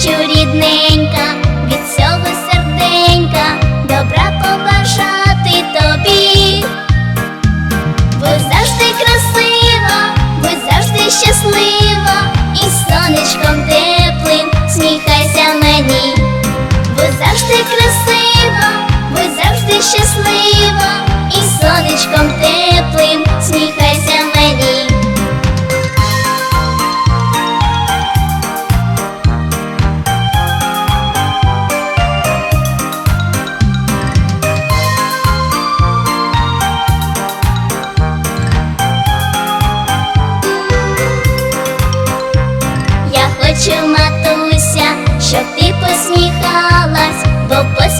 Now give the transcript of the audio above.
хочу рідненька, від всього серденька, добра побажати тобі, бо завжди красива, бо завжди щаслива, і сонечком теплим сміхайся мені, бо завжди красива. Хочу, матуся, щоб ти посміхалась, бо посмішка